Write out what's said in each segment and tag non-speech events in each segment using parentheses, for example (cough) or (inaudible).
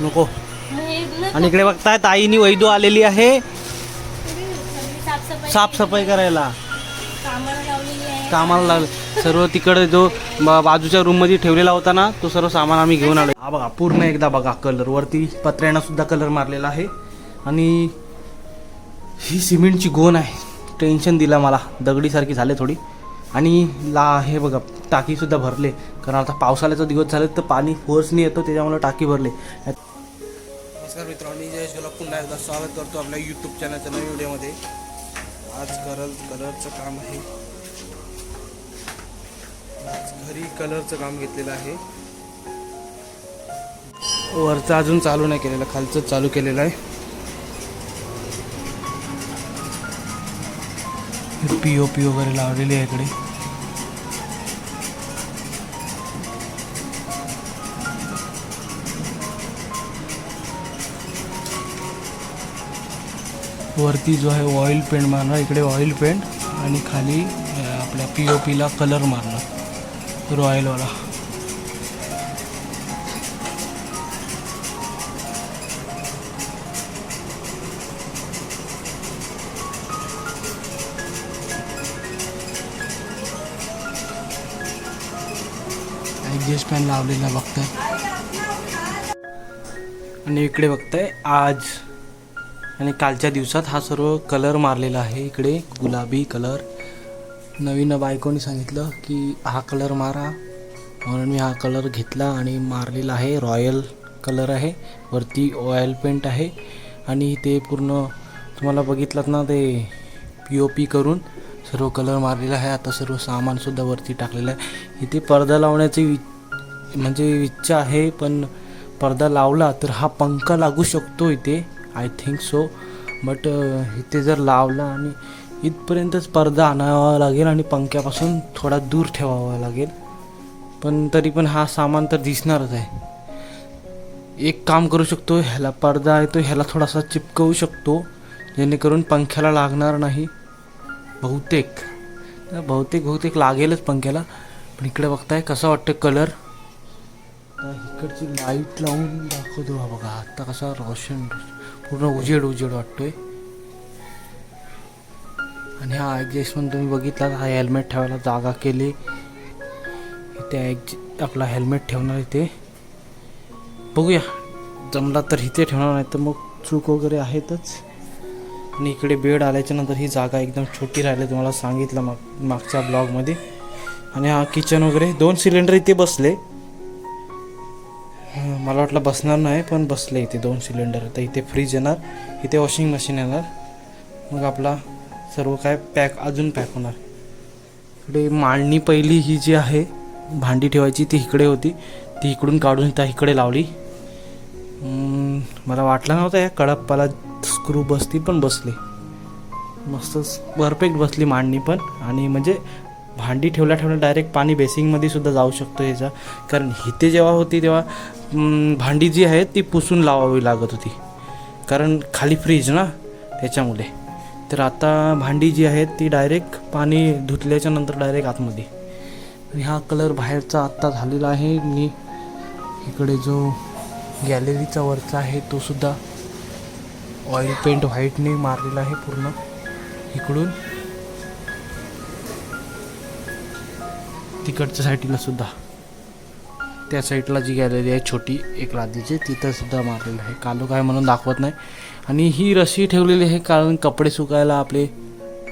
नको. आणि इकडे बघताय ताईनी वैदू आलेली आहे. साफसफाई करायला. कामाला लागले सर्व तिकडे जो बा- बाजूच्या रूममध्ये ठेवलेला होता ना तो सर्व सामान आम्ही घेऊन आलो. हा बघा पूर्ण एकदा बघा कलर वरती पत्र्यांना सुद्धा कलर मारलेला आहे. आणि ही सिमेंटची गोण आहे. टेन्शन दिला मला. दगडीसारखी झाले थोडी. आणि ला हे बघा टाकीसुद्धा भरले. कारण आता पावसाळ्याचा दिवस झाले तर पाणी फोर्सनी येतो त्याच्यामुळे टाकी भरले. नमस्कार मित्रांनी जयशला पुन्हा एकदा स्वागत करतो आपल्या यूट्यूब चॅनलच्या नवीन व्हिडिओमध्ये. आज कलर कलरचं काम आहे. आज घरी कलरचं काम घेतलेलं आहे. वरचं अजून चालू नाही केलेलं खालचं चालू केलेलं आहे. पी ओ पी वगैरे लावलेली आहे इकडे. वरती जो आहे ऑइल पेंट मारणार इकडे ऑइल पेंट आणि खाली आपल्या पी ओ पीला कलर मारणार. रॉयलवाला ॲडजस्ट पॅन लावलेला बघताय. आणि इकडे बघताय आज आणि कालच्या दिवसात हा सर्व कलर मारलेला आहे. इकडे गुलाबी कलर. नवीन बायकोनी सांगितलं की हा कलर मारा. म्हणून मी हा कलर घेतला आणि मारलेला आहे. रॉयल कलर आहे. वरती ऑयल पेंट आहे. आणि ते पूर्ण तुम्हाला बघितलात ना ते पी ओ पी करून सर्व कलर मारलेला आहे. आता सर्व सामानसुद्धा वरती टाकलेलं आहे. इथे पडदा लावण्याची वि म्हणजे इच्छा आहे पण पडदा लावला तर हा पंखा लागू शकतो इथे. आय थिंक सो बट इथे जर लावलं आणि इथपर्यंतच पडदा आणावा लागेल आणि पंख्यापासून थोडा दूर ठेवावा लागेल. पण तरी पण हा सामान तर दिसणारच आहे. एक काम करू शकतो ह्याला पडदा आहे तो ह्याला थोडासा चिपकवू शकतो जेणेकरून पंख्याला लागणार नाही. बहुतेक. बहुतेक बहुतेक लागेलच पंख्याला. पण इकडे बघताय कसं वाटतं कलर इकडची लाइट लावून दाखवतो हा बघा. आता कसा रोशन पूर्ण उजेड उजेड वाटतोय. आणि हा ॲडजस्टमेंट तुम्ही बघितला हा हेल्मेट ठेवायला जागा केली. इथे ॲडज आपला हेल्मेट ठेवणार इथे. बघूया जमला तर इथे ठेवणार नाही तर मग चूक वगैरे आहेतच. आणि इकडे बेड आल्याच्यानंतर ही जागा एकदम छोटी राहिली तुम्हाला सांगितलं माग मागच्या ब्लॉगमध्ये आणि हा किचन वगैरे दोन सिलेंडर इथे बसले. मला वाटलं बसणार नाही पण बसले इथे दोन सिलेंडर तर इथे फ्रीज येणार इथे वॉशिंग मशीन येणार. मग आपला सर्व काय पॅक अजून पॅक होणार. इकडे मांडणी पहिली ही जी आहे भांडी ठेवायची ती इकडे होती. ती इकडून काढून त्या इकडे लावली. मला वाटलं नव्हतं या कडप्पाला स्क्रू बसतील पण बसले. मस्तच परफेक्ट बसली मांडणी पण. आणि म्हणजे भांडी ठेवल्या ठेवल्या डायरेक्ट पाणी बेसिंगमध्ये सुद्धा जाऊ शकतो ह्याचा. कारण इथे जेव्हा होती तेव्हा भांडी जी आहे ती पुसून लावावी लागत होती. कारण खाली फ्रीज ना त्याच्यामुळे. तर आता भांडी जी आहे ती डायरेक्ट पाणी धुतल्याच्या नंतर डायरेक्ट आतमध्ये. आणि हा कलर बाहेरचा आत्ता झालेला आहे. आणि इकडे जो गॅलरीचा वरचा आहे तो सुद्धा ऑइल पेंट व्हाईटने मारलेला आहे पूर्ण. इकडून. तिकडच्या साईडला सुद्धा. त्या साईडला जी गॅलरी आहे छोटी एक लादीची तिथं सुद्धा मारलेलं आहे. कालो काय म्हणून दाखवत नाही. आणि ही रस्सी ठेवलेली आहे कारण कपडे सुकायला आपले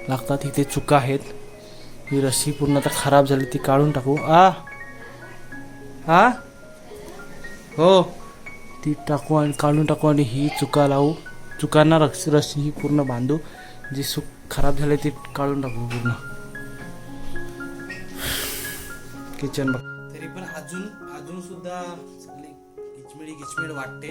लागतात इथे चुका आहेत. ही रस्सी पूर्ण आता खराब झाली ती काढून टाकू. आ! आ! हो. ती टाकू आणि काढून टाकू आणि ही चुका लावू. चुकांना रस रस्सी ही पूर्ण बांधू. जी सुक खराब झाली ती काढून टाकू पूर्ण. किचन बघ. अजून अजून सुद्धा चांगली किचमिडी किचमिड वाटते.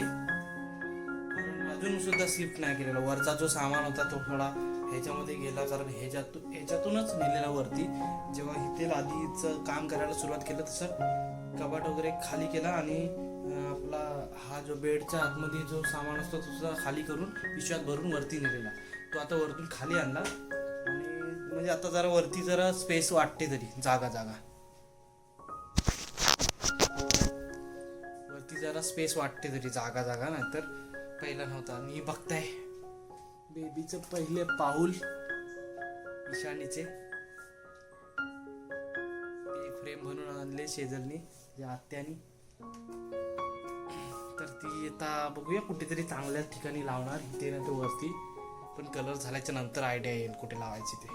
अजून सुद्धा शिफ्ट नाही केलेला. वरचा जो सामान होता तो थोडा ह्याच्यामध्ये गेला कारण ह्याच्यातून ह्याच्यातूनच नेलेला वरती. जेव्हा इथे आधीचं काम करायला सुरुवात केलं तसं कपाट वगैरे खाली केला आणि आपला हा जो बेडच्या आतमध्ये जो सामान असतो तो सुद्धा खाली करून पिशव्यात भरून वरती नेलेला. तो आता वरतून खाली आणला. आणि म्हणजे आता जरा वरती जरा स्पेस वाटते तरी जागा जागा जरा स्पेस वाटते तरी जागा जागा. नाही तर पहिला नव्हता. आणि बघताय. बेबीचं पहिले पाऊल. ईशानीचे ते फ्रेम म्हणून आणले शेजरनी जे आत्यानी. तर ती आता बघूया कुठेतरी चांगल्या ठिकाणी लावणार. इथे ना तो वरती. पण कलर झाल्याच्यानंतर आयडिया येईल कुठे लावायची ते.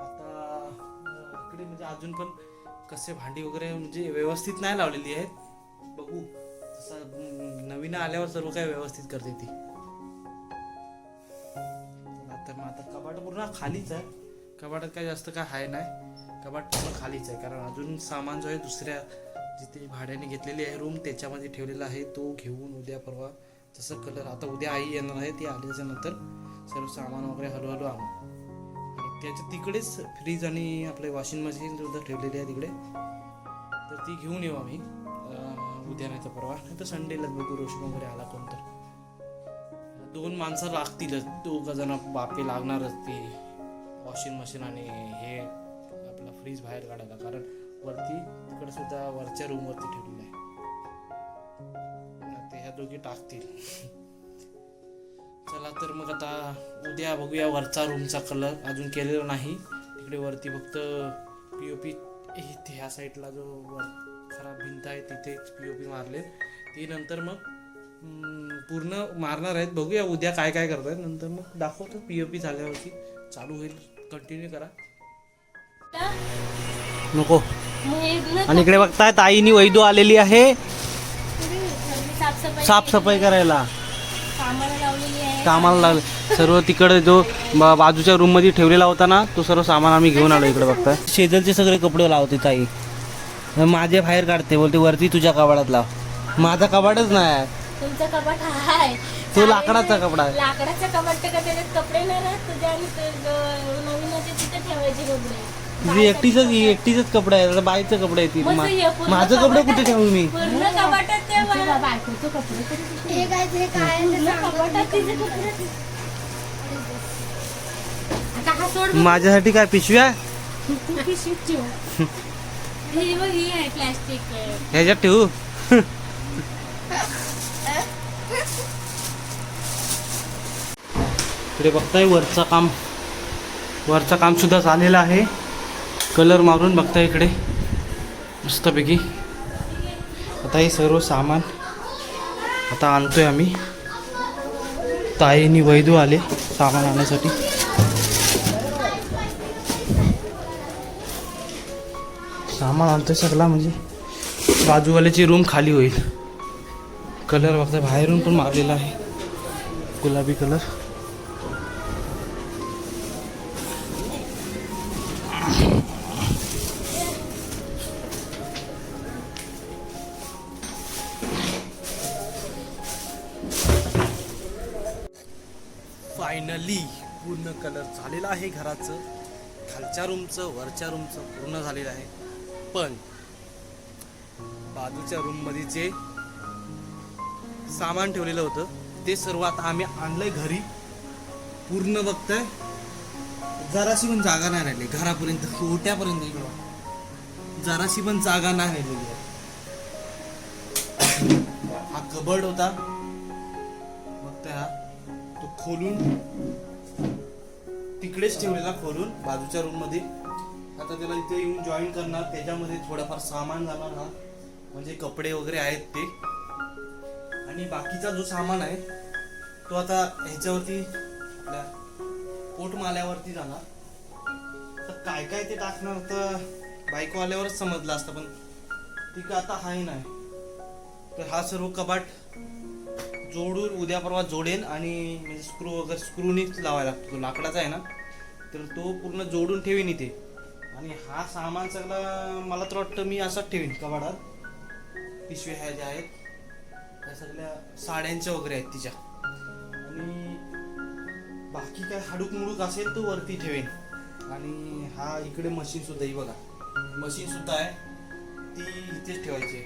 आता इकडे म्हणजे अजून पण कसे भांडी वगैरे म्हणजे व्यवस्थित नाही लावलेली आहेत. बघू. तसं नवीन आल्यावर सर्व काही व्यवस्थित करते ती. तर मग आता कपाट पूर्ण खालीच आहे. कपाटात काय जास्त काय आहे नाही. कबाट पूर्ण खालीच आहे कारण अजून सामान जो आहे दुसऱ्या जिथे भाड्याने घेतलेली आहे रूम त्याच्यामध्ये ठेवलेला आहे. तो घेऊन उद्या परवा जसं कलर आता उद्या आई येणार आहे ती आल्याच्यानंतर सर्व सामान वगैरे हळूहळू आणू. त्याच्या तिकडेच फ्रीज आणि आपले वॉशिंग मशीन सुद्धा ठेवलेली आहे तिकडे तर ती घेऊन येऊ आम्ही. उद्या नाही तर परवा नाही तर संडेलाच बघू रोशन वगैरे आला कोण तर. दोन माणसं लागतीलच दोघं जण बापे लागणारच ते. वॉशिंग मशीन आणि हे आपला फ्रीज बाहेर काढायला कारण वरती तिकडे सुद्धा वरच्या रूम वरती ठेवलेलं आहे. ते ह्या दोघी टाकतील. चला तर मग आता उद्या बघूया वरचा रूमचा कलर अजून केलेला नाही. तिकडे वरती फक्त पी ओ पी ह्या साईडला जो वर खराब भिंत आहे तिथेच पी ओ पी मारले ती नंतर मग पूर्ण मारणार आहेत. बघूया उद्या काय काय करतायत. नंतर मग दाखवतो पी ओ पी झाल्यावरती. चालू होईल. कंटिन्यू करा. नको. आणि इकडे बघताय ताईनी वैदू आलेली आहे. साफसफाई साफसफाई करायला. कामाला लागले सर्व तिकडे जो बाजूच्या रूममध्ये ठेवलेला होता ना तो सर्व सामान आम्ही घेऊन आलो इकडे बघताय. शेजारचे सगळे कपडे लावते ताई. माझे बाहेर काढते बोलते वरती तुझ्या कबाडात लाव. माझा कबाडच नाही तुमचा कपाट आहे. तो लाकडाचा कपडा आहे. लाकडाचा कपाट तर का त्याच्यात कपडे नाही राहत? तुझ्या आणि ते ग- नवीन होते तिथे ठेवायचे कपडे. तुझी एकटीच एकटीच कपडे. आता बाईचं कपडे आहेत मग ते हे ती. पूर्ण माझं कपडे कुठे ठेवू मी? पूर्ण कपाटात ते बायकोचं कपडे तरी हे काय ते काय पूर्ण कपाटात तिचे कपडे. आता हा सोड माझ्यासाठी काय पिशव्या? तू पिशवीत ठेव. (laughs) ही बघ ही आहे ह्याच्यात ठेवू. इकडे बघताय वरचं काम. वरचं काम सुद्धा झालेलं आहे. कलर मारून बघताय इकडे. मस्तपैकी. आता हे सर्व सामान आता आणतोय आम्ही. ताईनी वैदू आले सामान आणण्यासाठी सामान आणतोय सगळा म्हणजे बाजूवाल्याची रूम खाली होईल. कलर बघता बाहेरून पण मारलेला आहे. गुलाबी कलर फायनली पूर्ण कलर झालेला आहे घराचं. खालच्या रूमचं वरच्या रूमचं पूर्ण झालेलं आहे. पण बाजूच्या रूममध्ये जे सामान ठेवलेलं होतं ते सर्व आता आम्ही आणलंय घरी. पूर्ण बघतंय. जराशी पण जागा नाही राहिली. घरापर्यंत कोट्यापर्यंत इकडं. जराशी पण जागा नाही राहिलेली. आहे हा कबड होता. बघताय हा. तो खोलून तिकडेच ठेवलेला खोलून बाजूच्या रूममध्ये. आता त्याला इथे येऊन जॉईन करणार त्याच्यामध्ये थोडंफार सामान जाणार हा. म्हणजे कपडे वगैरे आहेत ते. आणि बाकीचा जो सामान आहे तो आता ह्याच्यावरती आपल्या पोटमाल्यावरती जाणार. तर काय काय ते टाकणार तर बायको आल्यावरच समजलं असतं पण तिकडं आता हाय नाही. तर हा सर्व कबाट जोडून उद्या परवा जोडेन आणि म्हणजे स्क्रू वगैरे स्क्रूनीच लावायला लागतो. तो लाकडाचा आहे ना तर तो पूर्ण जोडून ठेवीन इथे. आणि हा सामान सगळा मला तर वाटतं मी असाच ठेवीन कबाडात. पिशव्या ह्या ज्या आहेत त्या सगळ्या साड्यांच्या वगैरे आहेत तिच्या. आणि बाकी काय हाडूक मुडूक असेल तो वरती ठेवेन. आणि हा इकडे मशीन सुद्धा ही बघा. मशीन सुद्धा आहे. ती इथेच ठेवायची आहे.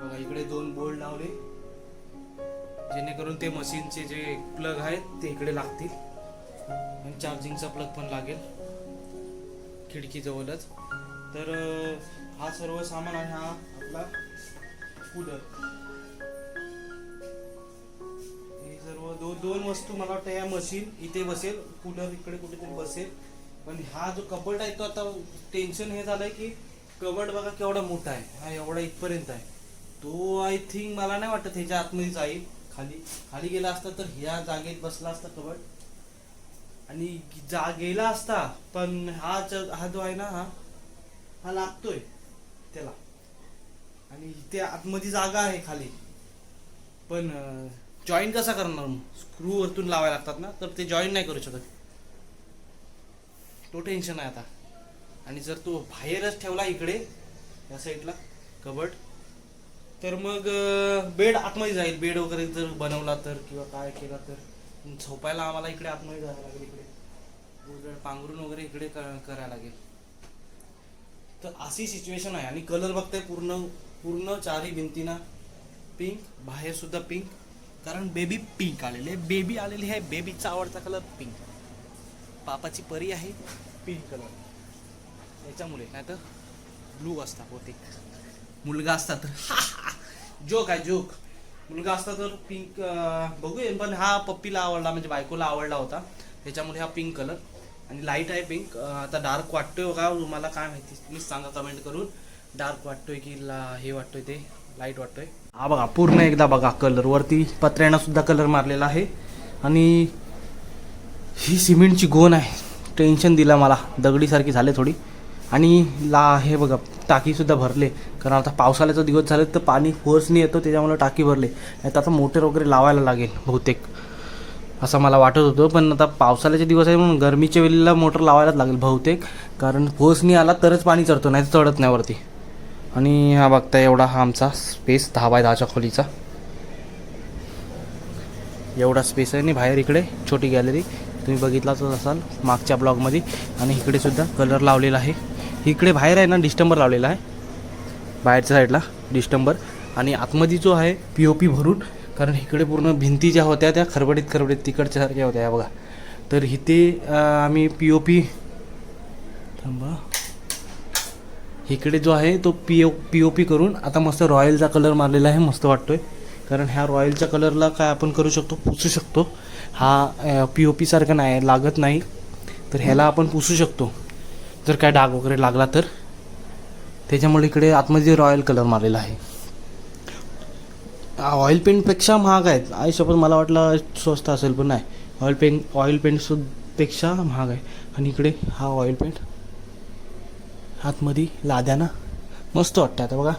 बघा इकडे दोन बोल्ड लावले. जेणेकरून ते मशीनचे जे प्लग आहेत ते इकडे लागतील. आणि चार्जिंगचा प्लग पण लागेल. खिडकीजवळच. तर हा सर्व सामान आहे हा आपला कूलर हे सर्व दोन दोन वस्तू मला वाटतं या मशीन इथे बसेल. कूलर इकडे कुठेतरी बसेल. पण हा जो कबड आहे तो आता टेन्शन हे झालंय की कबड बघा केवढा मोठा आहे. हा एवढा इथपर्यंत आहे. तो आय थिंक मला नाही वाटत ह्याच्या आतमध्ये जाईल. खाली खाली गेला असता तर ह्या जागेत बसला असता कबड आणि जा गेला असता पण हा च हा जो आहे ना हा हा लागतोय त्याला. आणि इथे आतमध्ये जागा आहे खाली. पण जॉईन कसा करणार स्क्रू वरतून लावायला लागतात ना तर ते जॉईन नाही करू शकत. तो टेन्शन आहे आता. आणि जर तो बाहेरच ठेवला इकडे या साईडला कबड तर मग बेड आतमध्ये जाईल. बेड वगैरे जर बनवला तर किंवा काय केला तर. झोपायला आम्हाला इकडे आतमध्ये जायला लागेल इकडे. पांघरून वगैरे इकडे करायला लागेल. तर अशी सिच्युएशन आहे. आणि कलर बघताय पूर्ण पूर्ण चारही भिंतीना पिंक बाहेर सुद्धा पिंक कारण बेबी पिंक आलेले बेबी आलेली आहे. बेबीचा आवडता कलर पिंक पापाची परी आहे. पिंक कलर त्याच्यामुळे नाही तर ब्लू असता बहुतेक. मुलगा असता तर. (laughs) जोक आहे जोक मुलगा असता तर पिंक बघूया. पण हा पप्पीला आवडला म्हणजे बायकोला आवडला होता. त्याच्यामुळे हा पिंक कलर आणि लाइट आहे पिंक आता डार्क वाटतोय का तुम्हाला काय माहिती तुम्हीच सांगा कमेंट करून. डार्क वाटतोय की ला हे वाटतोय ते? लाइट वाटतोय. हा बघा पूर्ण एकदा बघा कलर वरती पत्र्यानं सुद्धा कलर मारलेला आहे. आणि ही सिमेंटची गोण आहे. टेन्शन दिला मला. दगडीसारखी झाले थोडी. आणि ला हे बघा टाकीसुद्धा भरले. कारण आता पावसाळ्याचा दिवस झाले तर पाणी फोर्सने येतो त्याच्यामुळे टाकी भरले. नाही तर आता मोटर वगैरे लावायला लागेल बहुतेक. असं मला वाटत होतं पण आता पावसाळ्याचे दिवस आहे म्हणून गरमीच्या वेळेला मोटर लावायलाच लागेल बहुतेक. कारण फोर्सनी आला तरच पाणी चढतो नाही तर चढत नाही वरती. आणि हा बघता एवढा हा आमचा स्पेस दहा बाय दहाच्या खोलीचा. एवढा स्पेस आहे आणि बाहेर इकडे छोटी गॅलरी तुम्ही बघितलाच असाल मागच्या ब्लॉगमध्ये आणि इकडे सुद्धा कलर लावलेला आहे. इकडे बाहेर आहे ना डिस्टंबर लावलेला आहे. बाहेरच्या साईडला डिस्टंबर. आणि आतमध्ये जो आहे पी ओ पी भरून कारण इकडे पूर्ण भिंती ज्या होत्या त्या खरबडीत खरबडीत तिकडच्या सारख्या होत्या या बघा. तर इथे आम्ही पी ओ पी थांबा. इकडे जो आहे तो P O P O P करून आता मस्त रॉयलचा कलर मारलेला आहे मस्त वाटतो आहे कारण ह्या रॉयलच्या कलरला काय आपण करू शकतो? पुसू शकतो. हा पी ओ पीसारखा नाही लागत नाही. तर ह्याला आपण पुसू शकतो. जर काय डाग वगैरे लागला तर? त्याच्यामुळे इकडे आतमध्ये रॉयल कलर मारलेला आहे. ऑइल पेंटपेक्षा महाग आहेत. आई शपथ मला वाटलं स्वस्त असेल पण नाही. ऑइल पेंट ऑइल पेंटपेक्षा महाग आहे. आणि इकडे हा ऑइल पेंट आतमध्ये लाद्याना मस्त वाटतं आता बघा.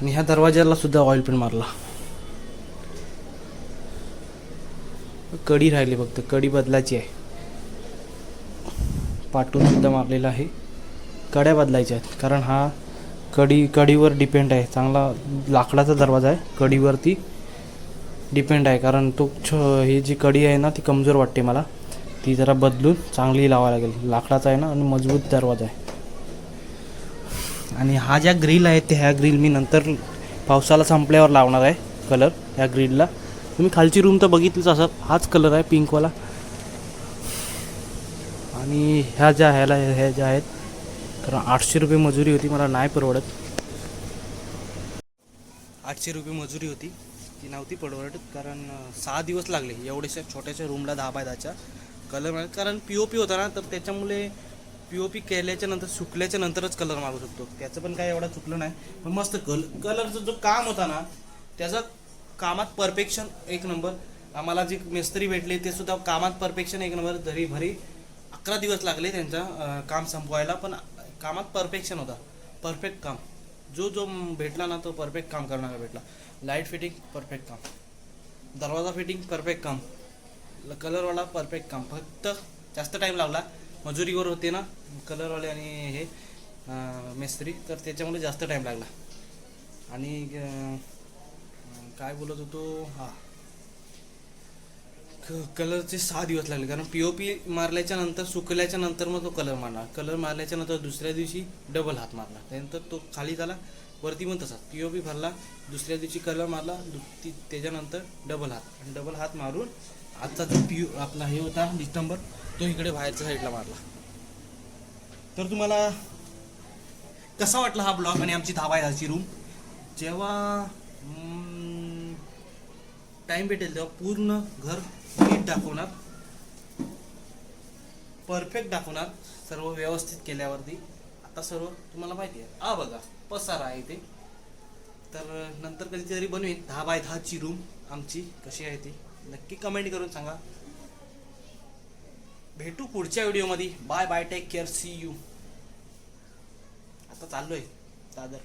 आणि ह्या दरवाज्याला सुद्धा ऑइल पेंट मारला. कडी राहिली फक्त. कडी बदलायची आहे. पाटून सुद्धा मारलेला आहे. कड्या बदलायच्या आहेत. कारण हा कडी कडीवर डिपेंड आहे. चांगला लाकडाचा दरवाजा आहे. कडीवरती डिपेंड आहे. कारण तो छ ही जी कडी आहे ना ती कमजोर वाटते मला. ती जरा बदलून चांगली लावावी लागेल. लाकडाचा आहे ना आणि मजबूत दरवाजा आहे. आणि हा ज्या ग्रिल आहे ते ह्या ग्रिल मी नंतर पावसाला संपल्यावर लावणार आहे. कलर ह्या ग्रिलला तुम्ही खालची रूम तर बघितलीच असा हाच कलर आहे पिंकवाला आणि ह्या ज्या ह्याला ह्या ज्या आहेत कारण आठशे रुपये मजुरी होती मला नाही परवडत. आठशे रुपये मजुरी होती. ती नव्हती परवडत कारण सहा दिवस लागले. एवढ्याशा छोट्याशा रूमला दहा बाय दहाच्या कलर मार कारण पी ओ पी होता ना तर त्याच्यामुळे पी ओ पी केल्याच्यानंतर सुकल्याच्या नंतरच कलर मारू शकतो. त्याचं पण काय एवढं चुकलं नाही. पण मस्त कल कलरचं जो काम होता ना त्याचं कामात परफेक्शन एक नंबर आम्हाला जे मिस्त्री भेटले ते सुद्धा कामात परफेक्शन एक नंबर धरी भरी अकरा दिवस लागले त्यांचं काम संपवायला पण कामात परफेक्शन होता. परफेक्ट काम. जो जो भेटला ना तो परफेक्ट काम करणारा भेटला. लाइट फिटिंग परफेक्ट काम. दरवाजा फिटिंग परफेक्ट काम. कलरवाला परफेक्ट काम. फक्त जास्त टाईम लागला. मजुरीवर होते ना कलरवाले आणि हे मिस्त्री तर त्याच्यामुळे जास्त टाईम लागला. आणि काय बोलत होतो? हां. कलरचे सहा दिवस लागले कारण पी ओ पी मारल्याच्या नंतर सुकल्याच्या नंतर मग तो कलर मारला कलर मारल्याच्या नंतर दुसऱ्या दिवशी डबल हात मारला त्यानंतर तो खाली झाला वरती पण तसाच. पी ओ पी भरला दुसऱ्या दिवशी कलर मारला दु- ती- त्याच्यानंतर डबल हात. आणि डबल हात मारून आजचा जो पी आपला हे होता डिस्टंबर तो इकडे बाहेरच्या साईडला मारला. तर तुम्हाला कसा वाटला हा ब्लॉग? आणि आमची दहा बाय रूम जेव्हा टाइम भेटेल तेव्हा पूर्ण घर नीट दाखवणार. परफेक्ट दाखवणार. सर्व व्यवस्थित केल्यावरती. आता सर्व तुम्हाला माहिती आहे. हा बघा पसारा आहे ते तर नंतर कधीतरी बनवेन. दहा बाय दहाची रूम आमची कशी आहे ती? नक्की कमेंट करून सांगा. भेटू पुढच्या व्हिडिओमध्ये bye bye take care see you आता चाललोय. दादर